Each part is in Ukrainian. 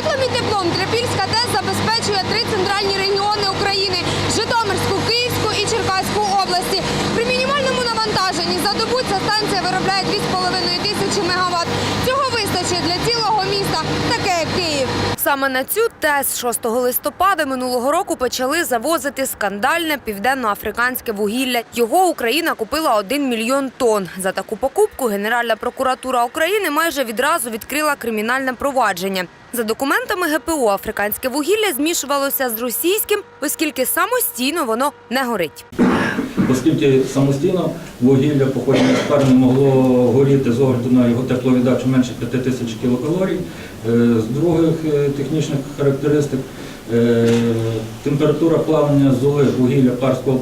Світлом і теплом Трипільська ТЕС забезпечує три центральні регіони України Житомирську, Київську і Черкаську області. При мінімальному навантаженні за добу ця станція виробляє 2,5 тисячі мегаватт. Цього вистачить для цілого міста, таке як Київ. Саме на цю ТЕС 6 листопада минулого року почали завозити скандальне південноафриканське вугілля. Його Україна купила 1 мільйон тонн. За таку покупку Генеральна прокуратура України майже відразу відкрила кримінальне провадження. За документами ГПУ, африканське вугілля змішувалося з російським, оскільки самостійно воно не горить. Оскільки самостійно вугілля походження з пар не могло горіти з огляду на його тепловіддачу менше 5 тисяч кілокалорій. Е, З других е, технічних характеристик е, температура плавлення золи вугілля парського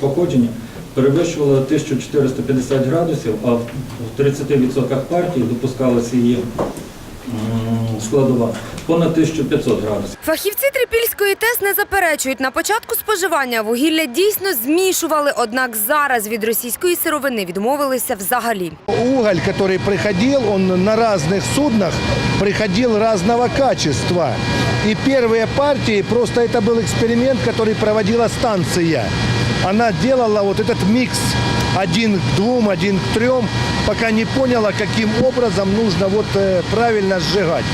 походження перевищувала 1450 градусів, а в 30% партій допускалася її складова понад 1500 градусів. Фахівці Трипільської ТЕС не заперечують, на початку споживання вугілля дійсно змішували, однак зараз від російської сировини відмовилися взагалі. Уголь, который приходил, он на разных суднах приходил разного качества. И первые партии, просто это был эксперимент, который проводила станция. Она делала вот этот микс один к двум, один к трем, пока не поняла, каким образом нужно вот э, правильно сжигать.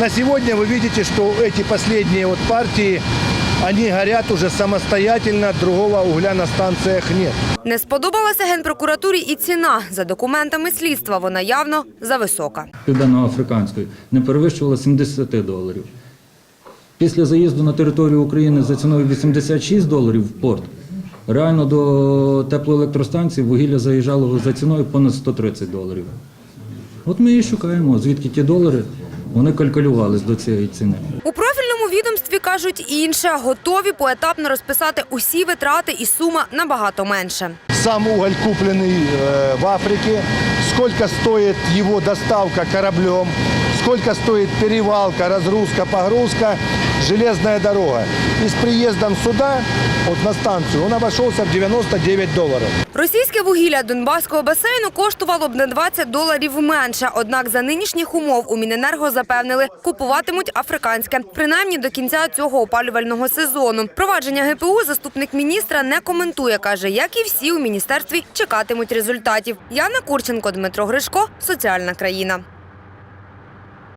На сегодня вы видите, что эти последние вот партии, они горят уже самостоятельно, другого угля на станциях нет. Не сподобалася генпрокуратурі і ціна. За документами слідства вона явно зависока. південноафриканської не перевищувала 70 доларів. Після заїзду на територію України за ціною 86 доларів в порт, реально до теплоелектростанції вугілля заїжджало за ціною понад 130 доларів. От ми і шукаємо, звідки ті долари, вони калькулювались до цієї ціни. У профільному відомстві кажуть інше, готові поетапно розписати усі витрати і сума набагато менше. Сам уголь, купленный э, в Африке, сколько стоит его доставка кораблем, сколько стоит перевалка, разгрузка, погрузка, железная дорога. И с приездом сюда, вот на станцию, он обошелся в 99 долларов. Російське вугілля Донбаського басейну коштувало б на 20 доларів менше. Однак за нинішніх умов у Міненерго запевнили, купуватимуть африканське, принаймні до кінця цього опалювального сезону. Провадження ГПУ заступник міністра не коментує. каже, як і всі у міністерстві чекатимуть результатів. Яна Курченко, Дмитро Гришко, соціальна країна.